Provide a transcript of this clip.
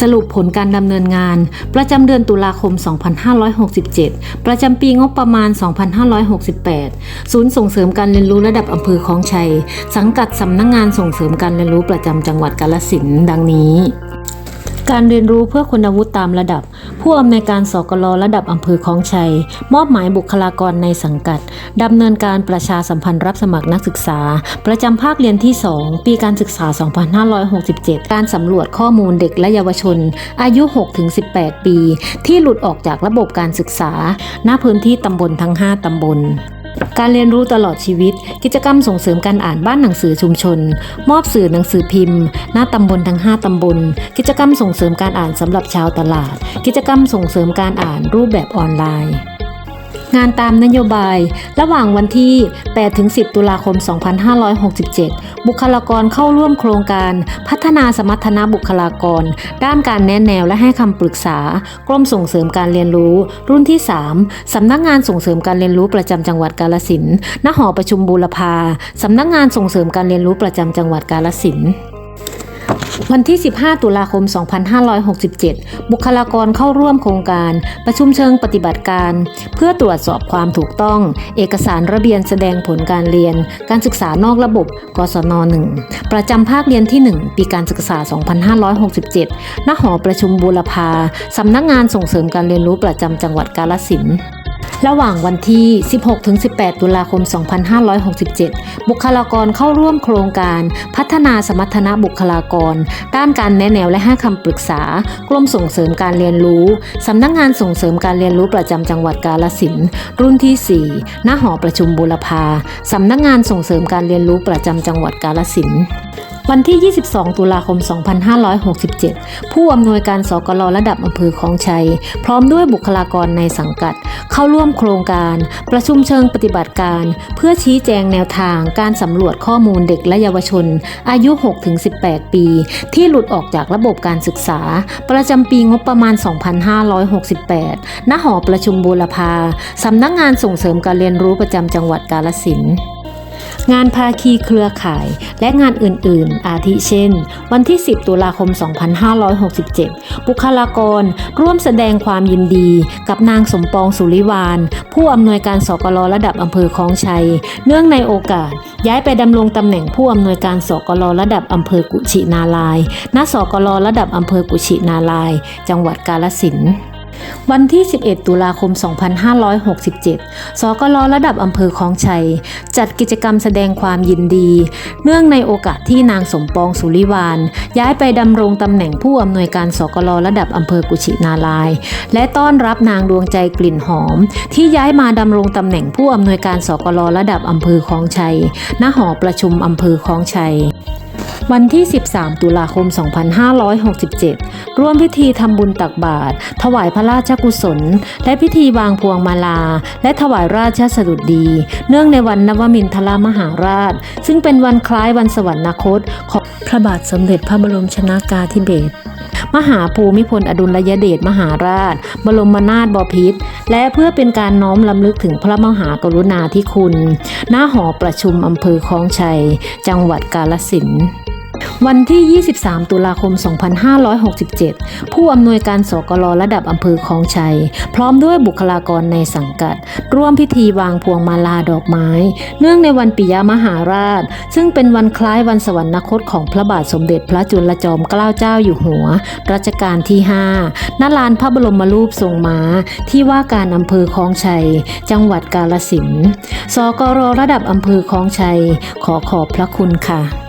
สรุปผลการดำเนินงาน ประจำเดือนตุลาคม 2567 ประจำปีงบประมาณ 2568 ศูนย์ส่งเสริมการเรียนรู้ระดับอำเภอคลองชัย สังกัดสำนักงงานส่งเสริมการเรียนรู้ประจำจังหวัดกาลสินดังนี้ การเรียนรู้เพื่อคุณวุฒิตามระดับ ผู้อำนวยการสกลระดับอำเภอคลองชัย มอบหมายบุคลากรในสังกัดดำเนินการประชาสัมพันธ์รับสมัครนักศึกษา ประจำภาคเรียนที่ 2 ปีการศึกษา 2567 การสำรวจข้อมูลเด็กและเยาวชน อายุ 6-18 ปี ที่หลุดออกจากระบบการศึกษา ณพื้นที่ตำบลทั้ง 5 ตำบล การเรียนรู้ตลอดชีวิต กิจกรรมส่งเสริมการอ่านบ้านหนังสือชุมชน มอบสื่อหนังสือพิมพ์ หน้าตำบลทั้ง 5 ตำบล กิจกรรมส่งเสริมการอ่านสำหรับชาวตลาด กิจกรรมส่งเสริมการอ่านรูปแบบออนไลน์ งานตามนโยบาย ระหว่างวันที่8-10 ตุลาคม 2567 บุคลากรเข้าร่วมโครงการ พัฒนาสมรรถนะบุคลากร ด้านการแนะแนวและให้คำปรึกษากรมส่งเสริมการเรียนรู้ รุ่นที่ 3 สำนักงานส่งเสริมการเรียนรู้ประจำจังหวัดกาฬสินณหอประชุมบูรพาสำนักงานส่งเสริมการเรียนรู้ประจำจังหวัดกาฬสิน วันที่ 15 ตุลาคม 2567 บุคลากรเข้าร่วมโครงการ ประชุมเชิงปฏิบัติการ เพื่อตรวจสอบความถูกต้อง เอกสารระเบียนแสดงผลการเรียน การศึกษานอกระบบ กศน 1 ประจำภาคเรียนที่ 1 ปีการศึกษา 2567 ณ หอประชุมบูรพา สำนักงานส่งเสริมการเรียนรู้ประจำจังหวัดกาฬสินธุ์ ระหว่างวันที่ 16-18 ตุลาคม 2567 บุคลากรเข้าร่วมโครงการพัฒนาสมรรถนะบุคลากร ด้านการแนะแนวและให้คำปรึกษา กรมส่งเสริมการเรียนรู้ สำนักงานส่งเสริมการเรียนรู้ประจำจังหวัดกาฬสินธุ์รุ่นที่ 4 ณ หอประชุมบูรพา สำนักงานส่งเสริมการเรียนรู้ประจำจังหวัดกาฬสินธุ์ วันที่ 22 ตุลาคม 2567 ผู้อำนวยการสกลระดับอำเภอคลองชัย พร้อมด้วยบุคลากรในสังกัด เข้าร่วมโครงการ ประชุมเชิงปฏิบัติการ เพื่อชี้แจงแนวทางการสำรวจข้อมูลเด็กและเยาวชน อายุ 6-18 ปี ที่หลุดออกจากระบบการศึกษา ประจำปีงบประมาณ 2568 ณ หอประชุมบูรพาสำนักงานส่งเสริมการเรียนรู้ประจำจังหวัดกาฬสินธุ์ งานภาคีเครือข่าย และงานอื่นๆ อาทิเช่น วันที่ 10 ตุลาคม 2567 บุคลากรร่วมแสดงความยินดี กับนางสมปองสุริวาน ผู้อำนวยการสกลระดับอำเภอคลองชัย เนื่องในโอกาส ย้ายไปดำรงตำแหน่งผู้อำนวยการสกลระดับอำเภอกุชินาลายณสกลระดับอำเภอกุชินาลาย จังหวัดกาฬสินธุ์ วันที่ 11 ตุลาคม 2567 สกลระดับอำเภอคลองชัย จัดกิจกรรมแสดงความยินดี เนื่องในโอกาสที่นางสมปองสุริวาน ย้ายไปดำรงตำแหน่งผู้อำนวยการสกลระดับอำเภอกุชินาลาย และต้อนรับนางดวงใจกลิ่นหอม ที่ย้ายมาดำรงตำแหน่งผู้อำนวยการสกลระดับอำเภอคลองชัย ณ หอประชุมอำเภอคลองชัย วันที่ 13 ตุลาคม 2567 ร่วมพิธีทำบุญตักบาตรถวายพระราชกุศล และพิธีวางพวงมาลา และถวายราชสดุดี เนื่องในวันนวมินทรมหาราช ซึ่งเป็นวันคล้ายวันสวรรคต ของพระบาทสมเด็จพระบรมชนากาธิเบศรมหาภูมิพลอดุลยเดชมหาราช บรมนาถบพิตรและเพื่อเป็นการน้อมลำลึกถึงพระมหากรุณาธิคุณ หน้าหอประชุมอำเภอคลองชัย จังหวัดกาฬสินธุ์ วันที่ 23 ตุลาคม 2567 ผู้อำนวยการสกลระดับอำเภอคลองชัย พร้อมด้วยบุคลากรในสังกัด ร่วมพิธีวางพวงมาลาดอกไม้ เนื่องในวันปิยมหาราช ซึ่งเป็นวันคล้ายวันสวรรคตของพระบาทสมเด็จพระจุลจอมเกล้าเจ้าอยู่หัว รัชกาลที่ 5 ณ ลานพระบรมรูปทรงม้า ที่ว่าการอำเภอคลองชัย จังหวัดกาฬสินสกรระดับอำเภอคลองชัย ขอขอบพระคุณค่ะ